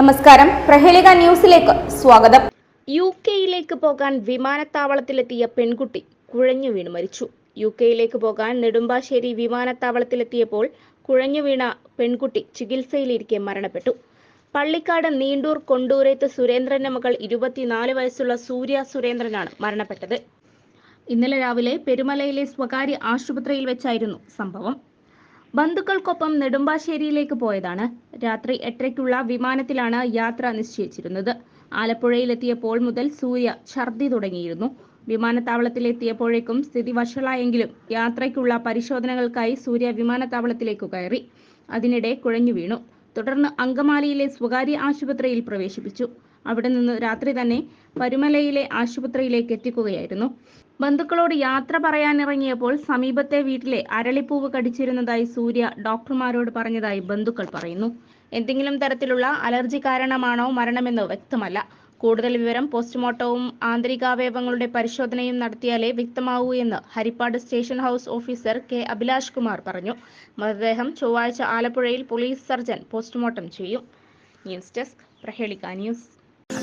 നമസ്കാരം. പ്രഹേളിക ന്യൂസിലേക്ക് സ്വാഗതം. യു കെയിലേക്ക് പോകാൻ വിമാനത്താവളത്തിലെത്തിയ പെൺകുട്ടി കുഴഞ്ഞു വീണ് മരിച്ചു. യു കെയിലേക്ക് പോകാൻ നെടുമ്പാശ്ശേരി വിമാനത്താവളത്തിലെത്തിയപ്പോൾ കുഴഞ്ഞു വീണ പെൺകുട്ടി ചികിത്സയിലിരിക്കെ മരണപ്പെട്ടു. പള്ളിക്കാട് നീണ്ടൂർ കൊണ്ടൂരേത്ത് സുരേന്ദ്രന്റെ മകൾ ഇരുപത്തിനാല് വയസ്സുള്ള സൂര്യ സുരേന്ദ്രനാണ് മരണപ്പെട്ടത്. ഇന്നലെ രാവിലെ പെരുമലയിലെ സ്വകാര്യ ആശുപത്രിയിൽ വെച്ചായിരുന്നു സംഭവം. ബന്ധുക്കൾക്കൊപ്പം നെടുമ്പാശ്ശേരിയിലേക്ക് പോയതാണ് രാത്രി എട്ടരയ്ക്കുള്ള വിമാനത്തിലാണ് യാത്ര നിശ്ചയിച്ചിരുന്നത്. ആലപ്പുഴയിലെത്തിയപ്പോൾ മുതൽ സൂര്യ ഛർദി തുടങ്ങിയിരുന്നു. വിമാനത്താവളത്തിലെത്തിയപ്പോഴേക്കും സ്ഥിതി വഷളായെങ്കിലും യാത്രയ്ക്കുള്ള പരിശോധനകൾക്കായി സൂര്യ വിമാനത്താവളത്തിലേക്ക് കയറി. അതിനിടെ കുഴഞ്ഞു വീണു തുടർന്ന് അങ്കമാലിയിലെ സ്വകാര്യ ആശുപത്രിയിൽ പ്രവേശിപ്പിച്ചു. അവിടെ നിന്ന് രാത്രി തന്നെ പരുമലയിലെ ആശുപത്രിയിലേക്ക് എത്തിക്കുകയായിരുന്നു. ബന്ധുക്കളോട് യാത്ര പറയാനിറങ്ങിയപ്പോൾ സമീപത്തെ വീട്ടിലെ അരളിപ്പൂവ് കടിച്ചിരുന്നതായി സൂര്യ ഡോക്ടർമാരോട് പറഞ്ഞതായി ബന്ധുക്കൾ പറയുന്നു. എന്തെങ്കിലും തരത്തിലുള്ള അലർജി കാരണമാണോ മരണമെന്ന് വ്യക്തമല്ല. കൂടുതൽ വിവരം പോസ്റ്റ്മോർട്ടവും ആന്തരികാവയവങ്ങളുടെ പരിശോധനയും നടത്തിയാലേ വ്യക്തമാവൂ എന്ന് Harippad station house officer K Abhilash Kumar പറഞ്ഞു. മൃതദേഹം ചൊവ്വാഴ്ച ആലപ്പുഴയിൽ പോലീസ് സർജൻ പോസ്റ്റ്മോർട്ടം ചെയ്യും. ന്യൂസ് ഡെസ്ക് പ്രഹേളിക news.